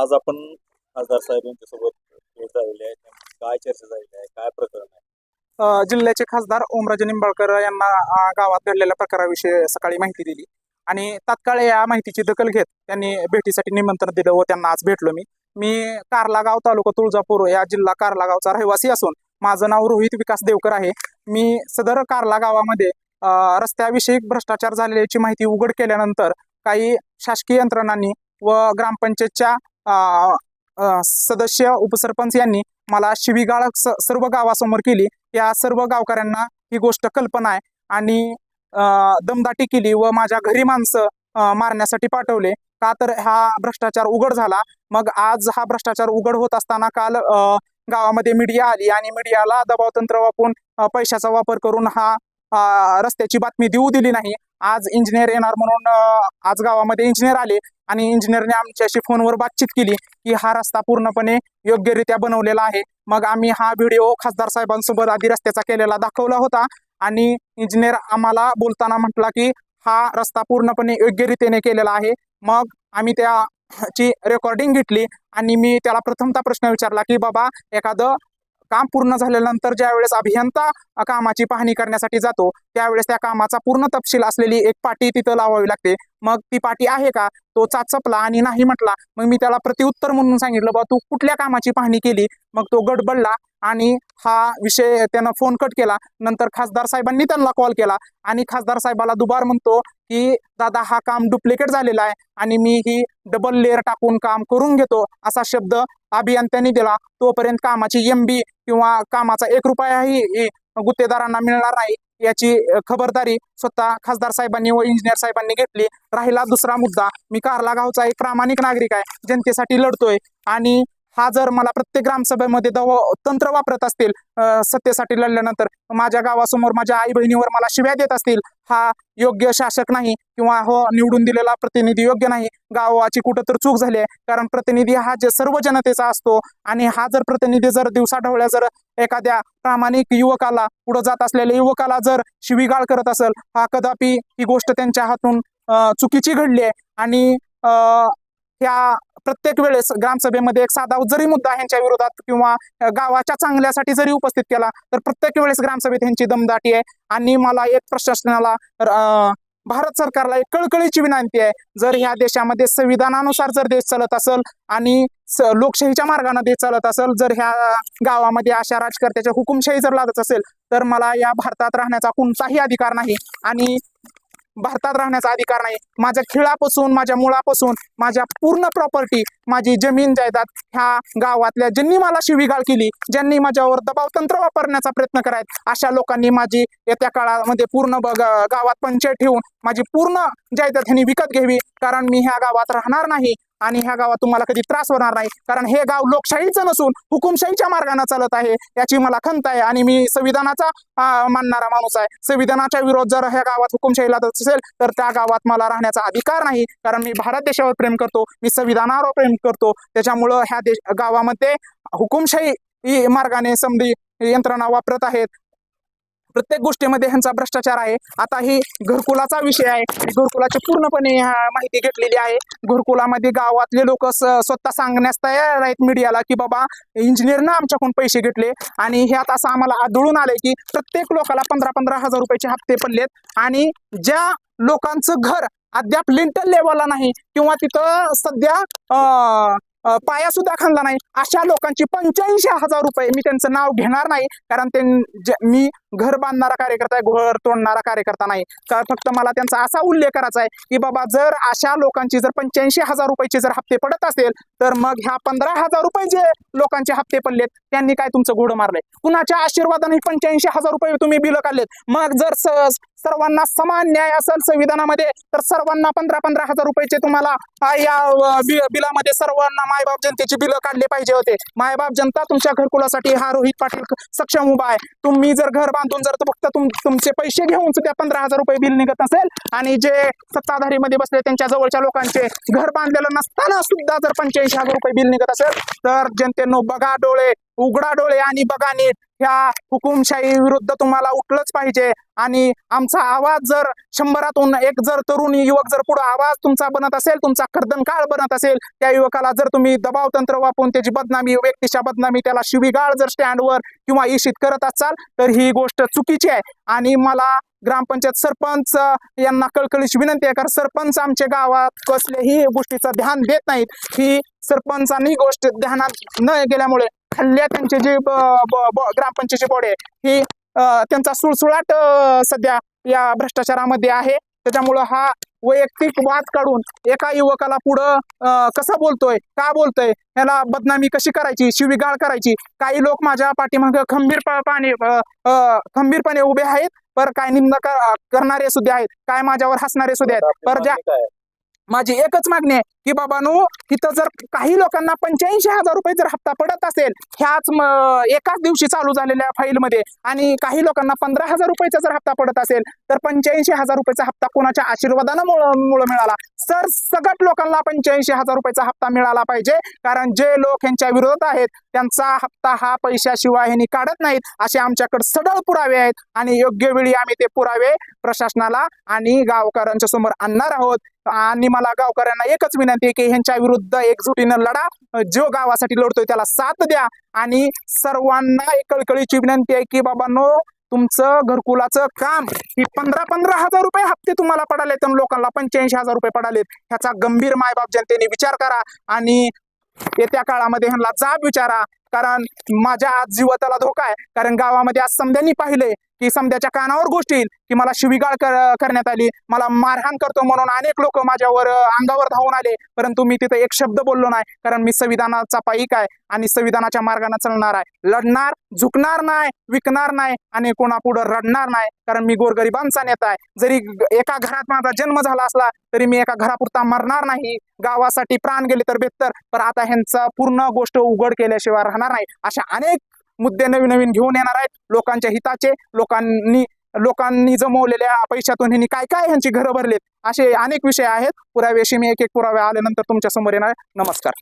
आज आपण खासदार साहेब यांच्यासोबत काय चर्चा झालेली आहे? काय प्रकरण आहे? जिल्ह्याचे खासदार ओमराजे निंबाळकर यांना गावात घडलेल्या प्रकाराविषयी सकाळी माहिती दिली. आणि तात्काळ या माहितीची दखल घेत त्यांनी भेटीसाठी निमंत्रण दिलं व त्यांना आज भेटलो मी. मी कारलागाव तालुका तुळजापूर या जिल्हा कारलागावचा रहिवासी असून माझं नाव रोहित विकास देवकर आहे. मी सदर कारला गावामध्ये रस्त्याविषयी भ्रष्टाचार झालेल्याची माहिती उघड केल्यानंतर काही शासकीय यंत्रणांनी व ग्रामपंचायतच्या सदस्य उपसरपंच यांनी मला शिवीगाळ सर्व गावासमोर केली. या सर्व गावकऱ्यांना ही गोष्ट कल्पना आहे. आणि दमदाटी केली व माझ्या घरी माणसं मारण्यासाठी पाठवले. का तर हा भ्रष्टाचार उघड झाला. मग आज हा भ्रष्टाचार उघड होत असताना काल गावामध्ये मीडिया आली आणि मीडियाला दबाव तंत्र वापरून पैशाचा वापर करून हा रस्त्याची बातमी देऊ दिली नाही. आज इंजिनियर येणार म्हणून आज गावामध्ये इंजिनियर आले आणि इंजिनियरने आमच्याशी फोनवर बातचीत केली की हा रस्ता पूर्णपणे योग्यरित्या बनवलेला आहे. मग आम्ही हा व्हिडिओ खासदार साहेबांसोबत आधी रस्त्याचा केलेला दाखवला होता आणि इंजिनियर आम्हाला बोलताना म्हटला की हा रस्ता पूर्णपणे योग्य केलेला आहे. मग आम्ही त्याची रेकॉर्डिंग घेतली आणि मी त्याला प्रथमता प्रश्न विचारला की बाबा एखादं काम पूर्ण झाल्यानंतर ज्या वेळेस अभियंता कामाची पाहणी करण्यासाठी जातो त्यावेळेस त्या कामाचा पूर्ण तपशील असलेली एक पाटी तिथं लावावी लागते. मग ती पाटी आहे का? तो चाचपला आणि नाही म्हटला. मग मी त्याला प्रतिउत्तर म्हणून सांगितलं बा तू कुठल्या कामाची पाहणी केली? मग तो गडबडला आणि हा विषय त्यानं फोन कट केला. नंतर खासदार साहेबांनी त्यांना कॉल केला आणि खासदार साहेबाला दुबार म्हणतो की दादा हा काम डुप्लिकेट झालेला आहे आणि मी ही डबल लेअर टाकून काम करून घेतो. असा शब्द अभियंत्यांनी दिला. तोपर्यंत कामाची एम बी किंवा कामाचा एक रुपयाही गुत्तेदारांना मिळणार नाही याची खबरदारी स्वतः खासदार साहेबांनी व इंजिनियर साहेबांनी घेतली. राहिला दुसरा मुद्दा. मी कारला गावचा एक प्रामाणिक नागरिक आहे. जनतेसाठी लढतोय. आणि हा जर मला प्रत्येक ग्रामसभेमध्ये दव तंत्र वापरत असतील सत्तेसाठी लढल्यानंतर माझ्या गावासमोर माझ्या आई बहिणीवर मला शिव्या देत असतील हा योग्य शासक नाही किंवा हो निवडून दिलेला प्रतिनिधी योग्य नाही गावाची कुठं तर चूक झाली आहे. कारण प्रतिनिधी हा जे सर्व जनतेचा असतो आणि हा जर प्रतिनिधी जर दिवसाढवळ्या जर एखाद्या प्रामाणिक युवकाला पुढे जात असलेल्या युवकाला जर शिवीगाळ करत असेल हा कदापि ही गोष्ट त्यांच्या हातून चुकीची घडली आहे. आणि अ, ह्या प्रत्येक वेळेस ग्रामसभेमध्ये एक साधा जरी मुद्दा ह्यांच्या विरोधात किंवा गावाच्या चांगल्यासाठी जरी उपस्थित केला तर प्रत्येक वेळेस ग्रामसभेत ह्यांची दमदाटी आहे. आणि मला एक प्रशासनाला भारत सरकारला एक कळकळीची विनंती आहे. जर ह्या देशामध्ये संविधानानुसार जर देश चालत असेल आणि लोकशाहीच्या मार्गाने देश चालत असेल जर ह्या गावामध्ये अशा राजकर्त्याच्या हुकुमशाही जर लागत असेल तर मला या भारतात राहण्याचा कोणताही अधिकार नाही. आणि भारतात राहण्याचा अधिकार नाही. माझ्या खिळापासून माझ्या मुळापासून माझ्या पूर्ण प्रॉपर्टी माझी जमीन जायदाद ह्या गावातल्या ज्यांनी मला शिवीगाळ केली ज्यांनी माझ्यावर दबाव तंत्र वापरण्याचा प्रयत्न करायत अशा लोकांनी माझी येत्या काळामध्ये पूर्ण गावात पंचायत ठेवून माझी पूर्ण जायदाद ह्यांनी विकत घ्यावी कारण मी ह्या गावात राहणार नाही. आणि ह्या गावात तुम्हाला कधी त्रास होणार नाही. कारण हे गाव लोकशाहीचं नसून हुकुमशाहीच्या मार्गाने चालत आहे. याची मला खंत आहे आणि मी संविधानाचा मानणारा माणूस आहे. संविधानाच्या विरोध जर ह्या गावात हुकुमशाहीला जात असेल तर त्या गावात मला राहण्याचा अधिकार नाही. कारण मी भारत देशावर प्रेम करतो मी संविधानावर प्रेम करतो. त्याच्यामुळं ह्या देश गावामध्ये हुकुमशाही मार्गाने समधी यंत्रणा वापरत आहेत. प्रत्येक गोष्टीमध्ये ह्यांचा भ्रष्टाचार आहे. आता ही घरकुलाचा विषय आहे. घरकुलाची पूर्णपणे माहिती घेतलेली आहे. घरकुलामध्ये गावातले लोक स्वतः सांगण्यास तयार आहेत मीडियाला की बाबा इंजिनियरनं आमच्याकडून पैसे घेतले. आणि ह्यात असं आम्हाला आढळून आलंय की प्रत्येक लोकाला पंधरा पंधरा हजार रुपयाचे हप्ते पडलेत. आणि ज्या लोकांचं घर अद्याप लिंटल लेवलला नाही किंवा तिथं सध्या पाया सुद्धा खाल्ला नाही अशा लोकांची पंच्याऐंशी हजार रुपये मी त्यांचं नाव घेणार नाही. कारण ते मी घर बांधणारा कार्यकर्ता आहे घर तोडणारा कार्यकर्ता नाही. तर फक्त मला त्यांचा असा उल्लेख करायचा आहे की बाबा जर अशा लोकांची जर पंच्याऐंशी हजार रुपयाचे जर हप्ते पडत असेल तर मग ह्या पंधरा हजार रुपये जे लोकांचे हप्ते पडलेत त्यांनी काय तुमचं घोडं मारलंय? कुणाच्या आशीर्वादाने पंच्याऐंशी हजार रुपये तुम्ही बिलं काढलेत? मग जर स- सर्वांना समान न्याय असेल संविधानामध्ये तर सर्वांना पंधरा पंधरा हजार रुपयाचे तुम्हाला या बिलामध्ये सर्वांना मायबाप जनतेची बिलं काढले पाहिजे होते. मायबाप जनता तुमच्या घरकुलासाठी हा रोहित पाटील सक्षम उभा आहे. तुम्ही जर घर बांधून जर फक्त तुम तुमचे पैसे घेऊन सुद्धा पंधरा हजार रुपये बिल निघत नसेल आणि जे सत्ताधारीमध्ये बसले त्यांच्या जवळच्या लोकांचे घर बांधलेलं नसताना सुद्धा जर पंच्याऐंशी हजार रुपये बिल निघत असेल तर जनतेनं बघा डोळे. उघडा डोळे आणि बघा नीट. ह्या हुकुमशाही विरुद्ध तुम्हाला उठलंच पाहिजे. आणि आमचा आवाज जर शंभरातून एक जर तरुण युवक जर पुढे आवाज तुमचा बनत असेल तुमचा कर्दन काळ बनत असेल त्या युवकाला जर तुम्ही दबाव तंत्र वापरून त्याची बदनामी व्यक्तीच्या बदनामी त्याला शिवीगाळ जर स्टँडवर किंवा इशित करत असाल तर ही गोष्ट चुकीची आहे. आणि मला ग्रामपंचायत सरपंच यांना कळकळीची विनंती आहे कारण सरपंच आमच्या गावात कसल्याही गोष्टीचं ध्यान देत नाहीत. ही सरपंचांनी गोष्ट ध्यानात न गेल्यामुळे हल्ल्या त्यांचे जे ग्रामपंचायतीची बॉडी आहे ही त्यांचा सुळसुळाट सध्या या भ्रष्टाचारामध्ये आहे त्याच्यामुळं हा वैयक्तिक वाद काढून एका युवकाला पुढं कसा बोलतोय का बोलतोय ह्याला बदनामी कशी करायची शिवीगाळ करायची काही लोक माझ्या पाठीमागं खंबीर पाणी खंबीरपणे उभे आहेत पर काय निंदा कर- करणारे सुद्धा आहेत काय माझ्यावर हसणारे सुद्धा आहेत पर ज्या? माझी एकच मागणी आहे की बाबानो तिथं जर काही लोकांना पंच्याऐंशी हजार रुपये जर हप्ता पडत असेल ह्याच एकाच दिवशी चालू झालेल्या फाईलमध्ये आणि काही लोकांना पंधरा हजार रुपयाचा जर हप्ता पडत असेल तर पंच्याऐंशी हजार रुपयाचा हप्ता कोणाच्या आशीर्वादानं मुळ- मुळे मिळाला? सर सगट लोकांना पंच्याऐंशी हजार रुपयाचा हप्ता मिळाला पाहिजे कारण जे लोक यांच्या विरोधात आहेत त्यांचा हप्ता हा पैशाशिवाय ह्यांनी काढत नाहीत असे आमच्याकडे सडळ पुरावे आहेत आणि योग्य वेळी आम्ही ते पुरावे प्रशासनाला आणि गावकऱ्यांच्या समोर आणणार आहोत. आणि मला गावकऱ्यांना एकच विनंती आहे की ह्यांच्या विरुद्ध एकजुटीनं लढा. जो गावासाठी लढतोय त्याला साथ द्या. आणि सर्वांना एक कळकळीची विनंती आहे की बाबांनो तुमचं घरकुलाचं काम ही पंधरा पंधरा हजार रुपये हप्ते तुम्हाला पडालेत आणि लोकांना पंच्याऐंशी हजार रुपये पडालेत. ह्याचा गंभीर मायबाप जनतेने विचार करा आणि येत्या काळामध्ये ह्यांना जाब विचारा. कारण माझ्या आज जीवताला धोका आहे. कारण गावामध्ये आज समध्यांनी पाहिले की समध्याच्या कानावर गोष्ट येईल की मला शिवीगाळ कर- करण्यात आली मला मारहाण करतो म्हणून अनेक लोक माझ्यावर अंगावर धावून आले परंतु मी तिथे एक शब्द बोललो नाही कारण मी संविधानाचा पाईक आहे आणि संविधानाच्या मार्गाने चालणार आहे. लढणार झुकणार नाही विकणार नाही आणि कोणापुढं रडणार नाही कारण मी गोरगरिबांचा नेता आहे. जरी एका घरात माझा जन्म झाला असला तरी मी एका घरापुरता मरणार नाही. गावासाठी प्राण गेले तर बेहतर पण आता ह्यांचा पूर्ण गोष्ट उघड केल्याशिवाय राहणार नाही. अशा अनेक मुद्दे नवीन नवीन घेऊन येणार आहेत. लोकांच्या हिताचे लोकांनी लोकांनी जमवलेल्या पैशातून ह्यांनी काय काय ह्यांची घरं भरलेत? असे अनेक विषय आहेत. पुराव्याशी मी एक एक पुरावे आल्यानंतर तुमच्यासमोर येणार. नमस्कार.